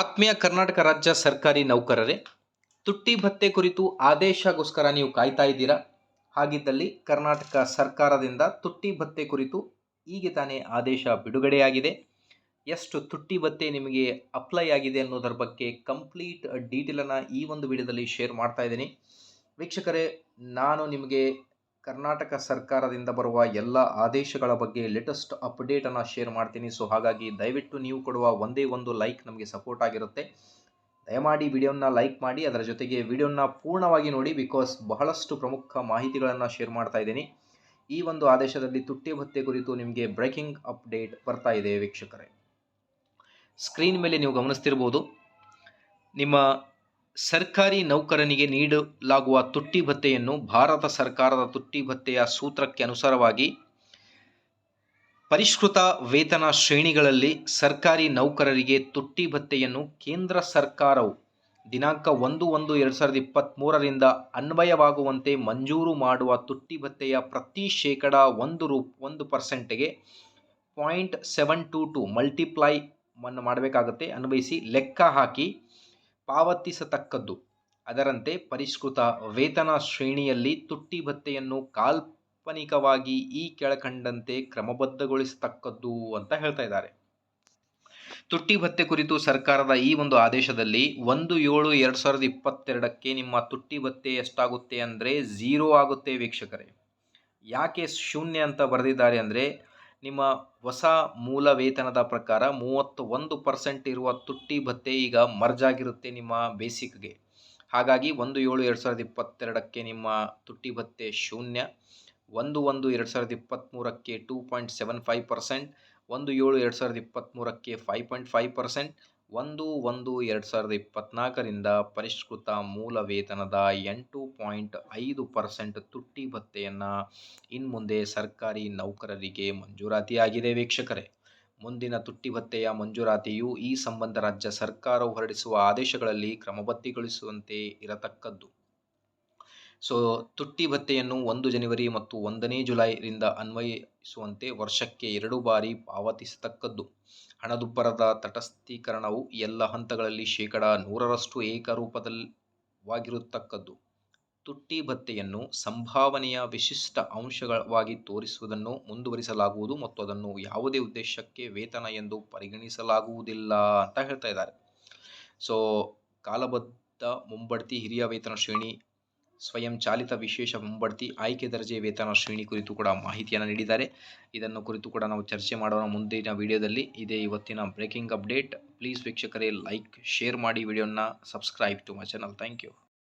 ಆತ್ಮೀಯ ಕರ್ನಾಟಕ ರಾಜ್ಯ ಸರ್ಕಾರಿ ನೌಕರರೇ, ತುಟ್ಟಿ ಭತ್ತೆ ಕುರಿತು ಆದೇಶಗೋಸ್ಕರ ನೀವು ಕಾಯ್ತಾ ಇದ್ದೀರಾ? ಹಾಗಿದ್ದಲ್ಲಿ ಕರ್ನಾಟಕ ಸರ್ಕಾರದಿಂದ ತುಟ್ಟಿ ಭತ್ತೆ ಕುರಿತು ಈಗ ತಾನೇ ಆದೇಶ ಬಿಡುಗಡೆಯಾಗಿದೆ. ಎಷ್ಟು ತುಟ್ಟಿ ಭತ್ತೆ ನಿಮಗೆ ಅಪ್ಲೈ ಆಗಿದೆ ಅನ್ನೋದರ ಬಗ್ಗೆ ಕಂಪ್ಲೀಟ್ ಡೀಟೇಲನ್ನು ಈ ಒಂದು ವಿಡಿಯೋದಲ್ಲಿ ಶೇರ್ ಮಾಡ್ತಾ ಇದ್ದೀನಿ. ವೀಕ್ಷಕರೇ, ನಾನು ನಿಮಗೆ ಕರ್ನಾಟಕ ಸರ್ಕಾರದಿಂದ ಬರುವ ಎಲ್ಲ ಆದೇಶಗಳ ಬಗ್ಗೆ ಲೇಟೆಸ್ಟ್ ಅಪ್ಡೇಟನ್ನು ಶೇರ್ ಮಾಡ್ತೀನಿ. ಸೊ ಹಾಗಾಗಿ ದಯವಿಟ್ಟು ನೀವು ಕೊಡುವ ಒಂದೇ ಒಂದು ಲೈಕ್ ನಮಗೆ ಸಪೋರ್ಟ್ ಆಗಿರುತ್ತೆ. ದಯಮಾಡಿ ವಿಡಿಯೋನ ಲೈಕ್ ಮಾಡಿ, ಅದರ ಜೊತೆಗೆ ವಿಡಿಯೋನ ಪೂರ್ಣವಾಗಿ ನೋಡಿ ಬಿಕಾಸ್ ಬಹಳಷ್ಟು ಪ್ರಮುಖ ಮಾಹಿತಿಗಳನ್ನು ಶೇರ್ ಮಾಡ್ತಾ ಇದ್ದೀನಿ. ಈ ಒಂದು ಆದೇಶದಲ್ಲಿ ತುಟ್ಟಿ ಭತ್ತೆ ಕುರಿತು ನಿಮಗೆ ಬ್ರೇಕಿಂಗ್ ಅಪ್ಡೇಟ್ ಬರ್ತಾ ಇದೆ, ವೀಕ್ಷಕರೇ. ಸ್ಕ್ರೀನ್ ಮೇಲೆ ನೀವು ಗಮನಿಸ್ತಿರ್ಬೋದು. ನಿಮ್ಮ ಸರ್ಕಾರಿ ನೌಕರನಿಗೆ ನೀಡಲಾಗುವ ತುಟ್ಟಿ ಭತ್ತೆಯನ್ನು ಭಾರತ ಸರ್ಕಾರದ ತುಟ್ಟಿ ಭತ್ತೆಯ ಸೂತ್ರಕ್ಕೆ ಅನುಸಾರವಾಗಿ ಪರಿಷ್ಕೃತ ವೇತನ ಶ್ರೇಣಿಗಳಲ್ಲಿ ಸರ್ಕಾರಿ ನೌಕರರಿಗೆ ತುಟ್ಟಿ ಭತ್ತೆಯನ್ನು ಕೇಂದ್ರ ಸರ್ಕಾರವು ದಿನಾಂಕ ಒಂದು ಒಂದು ಎರಡು ಸಾವಿರದ ಇಪ್ಪತ್ತ್ಮೂರರಿಂದ ಅನ್ವಯವಾಗುವಂತೆ ಮಂಜೂರು ಮಾಡುವ ತುಟ್ಟಿ ಭತ್ತೆಯ ಪ್ರತಿ ಶೇಕಡ ಒಂದು ರೂ ಒಂದು ಪರ್ಸೆಂಟ್ಗೆ point seven two two multiply ಮಾಡಬೇಕಾಗುತ್ತೆ. ಅನ್ವಯಿಸಿ ಲೆಕ್ಕ ಹಾಕಿ ಪಾವತಿಸತಕ್ಕದ್ದು. ಅದರಂತೆ ಪರಿಷ್ಕೃತ ವೇತನ ಶ್ರೇಣಿಯಲ್ಲಿ ತುಟ್ಟಿ ಭತ್ತೆಯನ್ನು ಕಾಲ್ಪನಿಕವಾಗಿ ಈ ಕೆಳಕಂಡಂತೆ ಕ್ರಮಬದ್ಧಗೊಳಿಸತಕ್ಕದ್ದು ಅಂತ ಹೇಳ್ತಾ ಇದ್ದಾರೆ. ತುಟ್ಟಿ ಭತ್ತೆ ಕುರಿತು ಸರ್ಕಾರದ ಈ ಒಂದು ಆದೇಶದಲ್ಲಿ ಒಂದು ಏಳು ಎರಡು ಸಾವಿರದ ಇಪ್ಪತ್ತೆರಡಕ್ಕೆ ನಿಮ್ಮ ತುಟ್ಟಿ ಭತ್ತೆ ಎಷ್ಟಾಗುತ್ತೆ ಅಂದರೆ ಝೀರೋ ಆಗುತ್ತೆ ವೀಕ್ಷಕರೇ. ಯಾಕೆ ಶೂನ್ಯ ಅಂತ ಬರೆದಿದ್ದಾರೆ ಅಂದರೆ ನಿಮ್ಮ ಹೊಸ ಮೂಲ ವೇತನದ ಪ್ರಕಾರ ಮೂವತ್ತು ಒಂದು ಪರ್ಸೆಂಟ್ ಇರುವ ತುಟ್ಟಿ ಭತ್ತೆ ಈಗ ಮರ್ಜ್ ಆಗಿರುತ್ತೆ ನಿಮ್ಮ ಬೇಸಿಕ್ಗೆ. ಹಾಗಾಗಿ ಒಂದು ಏಳು ಎರಡು ಸಾವಿರದ ಇಪ್ಪತ್ತೆರಡಕ್ಕೆ ನಿಮ್ಮ ತುಟ್ಟಿ ಭತ್ತೆ ಶೂನ್ಯ, ಒಂದು ಒಂದು ಎರಡು ಸಾವಿರದ ಇಪ್ಪತ್ತ್ಮೂರಕ್ಕೆ two point seven five percent ಒಂದು ಏಳು ಎರಡು ಸಾವಿರದ ಇಪ್ಪತ್ತ್ಮೂರಕ್ಕೆ ಫೈವ್ ಪಾಯಿಂಟ್ ಫೈವ್ ಪರ್ಸೆಂಟ್ ಒಂದು ಒಂದು ಎರಡು ಸಾವಿರದ ಇಪ್ಪತ್ತ್ನಾಲ್ಕರಿಂದ ಪರಿಷ್ಕೃತ ಮೂಲ ವೇತನದ ಎಂಟು ಪಾಯಿಂಟ್ ಐದು ಪರ್ಸೆಂಟ್ ತುಟ್ಟಿ ಭತ್ಯೆಯನ್ನು ಇನ್ಮುಂದೆ ಸರ್ಕಾರಿ ನೌಕರರಿಗೆ ಮಂಜೂರಾತಿಯಾಗಿದೆ ವೀಕ್ಷಕರೇ. ಮುಂದಿನ ತುಟ್ಟಿ ಭತ್ಯೆಯ ಮಂಜೂರಾತಿಯು ಈ ಸಂಬಂಧ ರಾಜ್ಯ ಸರ್ಕಾರವು ಹೊರಡಿಸುವ ಆದೇಶಗಳಲ್ಲಿ ಕ್ರಮಬದ್ಧಗೊಳಿಸುವಂತೆ ಇರತಕ್ಕದ್ದು. ಸೊ, ತುಟ್ಟಿ ಭತ್ಯೆಯನ್ನು ಒಂದು ಜನವರಿ ಮತ್ತು ಒಂದನೇ ಜುಲೈರಿಂದ ಅನ್ವಯಿಸುವಂತೆ ವರ್ಷಕ್ಕೆ ಎರಡು ಬಾರಿ ಪಾವತಿಸತಕ್ಕದ್ದು. ಹಣದುಬ್ಬರದ ತಟಸ್ಥೀಕರಣವು ಎಲ್ಲ ಹಂತಗಳಲ್ಲಿ ಶೇಕಡ ನೂರರಷ್ಟು ಏಕರೂಪದಲ್ಲಿವಾಗಿರತಕ್ಕದ್ದು ತುಟ್ಟಿ ಭತ್ತೆಯನ್ನು ಸಂಭಾವನೆಯ ವಿಶಿಷ್ಟ ಅಂಶವಾಗಿ ತೋರಿಸುವುದನ್ನು ಮುಂದುವರಿಸಲಾಗುವುದು ಮತ್ತು ಅದನ್ನು ಯಾವುದೇ ಉದ್ದೇಶಕ್ಕೆ ವೇತನ ಎಂದು ಪರಿಗಣಿಸಲಾಗುವುದಿಲ್ಲ ಅಂತ ಹೇಳ್ತಾ ಇದ್ದಾರೆ. ಸೊ ಕಾಲಬದ್ಧ ಮುಂಬಡ್ತಿ ಹಿರಿಯ ವೇತನ ಶ್ರೇಣಿ ಸ್ವಯಂ ಚಾಲಿತ ವಿಶೇಷ ಮುಂಬಡ್ತಿ, ಆಯ್ಕೆ ದರ್ಜೆ ವೇತನ ಶ್ರೇಣಿ ಕುರಿತು ಕೂಡ ಮಾಹಿತಿಯನ್ನು ನೀಡಿದ್ದಾರೆ. ಇದನ್ನು ಕುರಿತು ಕೂಡ ನಾವು ಚರ್ಚೆ ಮಾಡೋಣ ಮುಂದಿನ ವಿಡಿಯೋದಲ್ಲಿ. ಇದೇ ಇವತ್ತಿನ ಬ್ರೇಕಿಂಗ್ ಅಪ್ಡೇಟ್ ಪ್ಲೀಸ್ ವೀಕ್ಷಕರೇ ಲೈಕ್ ಶೇರ್ ಮಾಡಿ. ವಿಡಿಯೋನ subscribe to my channel thank you